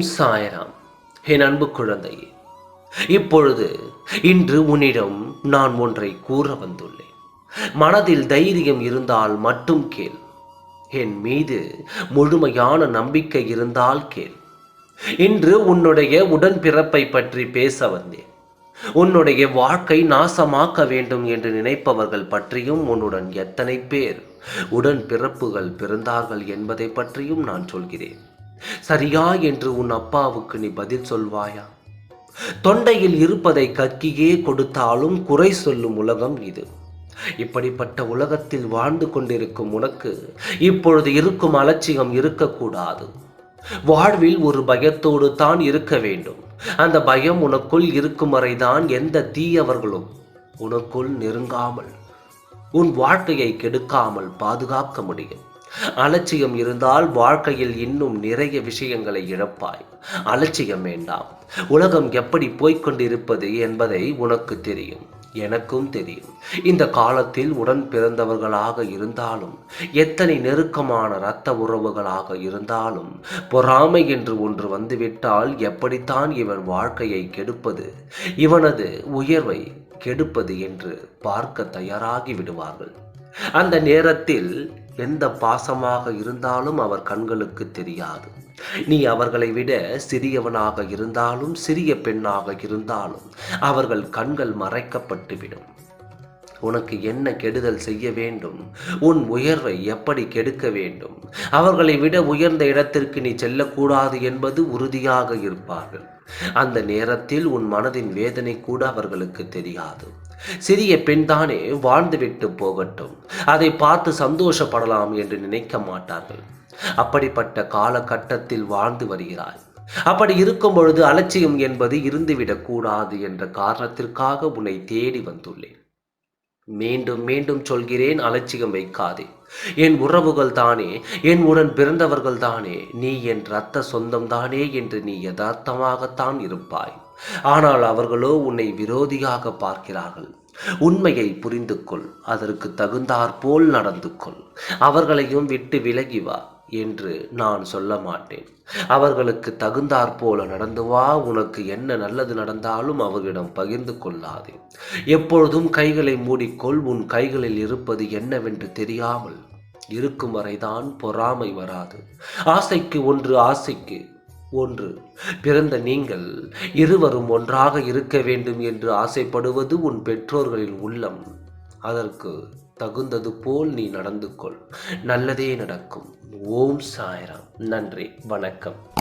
சாயராம் என் அன்பு குழந்தையே இப்பொழுது இன்று உன்னிடம் நான் ஒன்றை கூற வந்துள்ளேன். மனதில் தைரியம் இருந்தால் மட்டும் கேள். என் மீது முழுமையான நம்பிக்கை இருந்தால் கேள். இன்று உன்னுடைய உடன்பிறப்பை பற்றி பேச வந்தேன். உன்னுடைய வாழ்க்கை நாசமாக்க வேண்டும் என்று நினைப்பவர்கள் பற்றியும் உன்னுடன் எத்தனை பேர் உடன் பிறப்புகள் பிறந்தார்கள் என்பதை பற்றியும் நான் சொல்கிறேன். சரியா என்று உன் அப்பாவுக்கு நீ பதில் சொல்வாயா? தொண்டையில் இருப்பதை கக்கியே கொடுத்தாலும் குறை சொல்லும் உலகம் இது. இப்படிப்பட்ட உலகத்தில் வாழ்ந்து கொண்டிருக்கும் உனக்கு இப்பொழுது இருக்கும் அலட்சியம் இருக்கக்கூடாது. வாழ்வில் ஒரு பயத்தோடு தான் இருக்க வேண்டும். அந்த பயம் உனக்குள் இருக்கும் வரைதான் எந்த தீயவர்களும் உனக்குள் நெருங்காமல் உன் வாழ்க்கையை கெடுக்காமல் பாதுகாக்க முடியும். அலட்சியம் இருந்தால் வாழ்க்கையில் இன்னும் நிறைய விஷயங்களை இழப்பாய். அலட்சியம் வேண்டாம். உலகம் எப்படி போய்கொண்டிருப்பது என்பதை உனக்கு தெரியும். எனக்கும் தெரியும். இந்த காலத்தில் உடன் பிறந்தவர்களாக இருந்தாலும் எத்தனை நெருக்கமான இரத்த உறவுகளாக இருந்தாலும் பொறாமை என்று ஒன்று வந்துவிட்டால் எப்படித்தான் இவன் வாழ்க்கையை கெடுப்பது? இவனது உயர்வை கெடுப்பது என்று பார்க்க தயாராகி விடுவார்கள். அந்த நேரத்தில் எந்த பாசமாக இருந்தாலும் அவர் கண்களுக்கு தெரியாது. நீ அவர்களை விட சிறியவனாக இருந்தாலும் சிறிய பெண்ணாக இருந்தாலும் அவர்கள் கண்கள் மறைக்கப்பட்டுவிடும். உனக்கு என்ன கெடுதல் செய்ய வேண்டும்? உன் உயர்வை எப்படி கெடுக்க வேண்டும்? அவர்களை விட உயர்ந்த இடத்திற்கு நீ செல்லக்கூடாது என்பது உறுதியாக இருப்பார்கள். அந்த நேரத்தில் உன் மனதின் வேதனை கூட அவர்களுக்கு தெரியாது. சிறிய பெண்தானே வாழ்ந்துவிட்டு போகட்டும். அதை பார்த்து சந்தோஷப்படலாம் என்று நினைக்க மாட்டார்கள். அப்படிப்பட்ட காலகட்டத்தில் வாழ்ந்து வருகிறாய். அப்படி இருக்கும் பொழுது அலட்சியம் என்பது இருந்துவிடக்கூடாது என்ற காரணத்திற்காக உன்னை தேடி வந்துள்ளேன். மீண்டும் மீண்டும் சொல்கிறேன் அலட்சியம் வைக்காதே. என் உறவுகள் தானே என் உடன் பிறந்தவர்கள் தானே நீ என் இரத்த சொந்தம் தானே என்று நீ யதார்த்தமாகத்தான் இருப்பாய். ஆனால் அவர்களோ உன்னை விரோதியாக பார்க்கிறார்கள். உண்மையை புரிந்து கொள் அதற்கு தகுந்தாற்போல் நடந்து கொள் அவர்களையும் விட்டு விலகி வா. என்று நான் சொல்ல மாட்டேன். அவர்களுக்கு தகுந்தாற்போல நடந்து வா உனக்கு என்ன நல்லது நடந்தாலும் அவர்களிடம் பகிர்ந்து கொள்ளாதே. எப்பொழுதும் கைகளை மூடிக்கொள் உன் கைகளில் இருப்பது என்னவென்று தெரியாமல் இருக்கும் வரைதான் பொறாமை வராது. ஆசைக்கு ஒன்று ஆசைக்கு ஒன்று. பிறந்த நீங்கள் இருவரும் ஒன்றாக இருக்க வேண்டும் என்று ஆசைப்படுவது உன் பெற்றோர்களின் உள்ளம். அதற்கு தகுந்தது போல் நீ நடந்து கொள் நல்லதே நடக்கும். ஓம் சாய்ராம். நன்றி. வணக்கம்.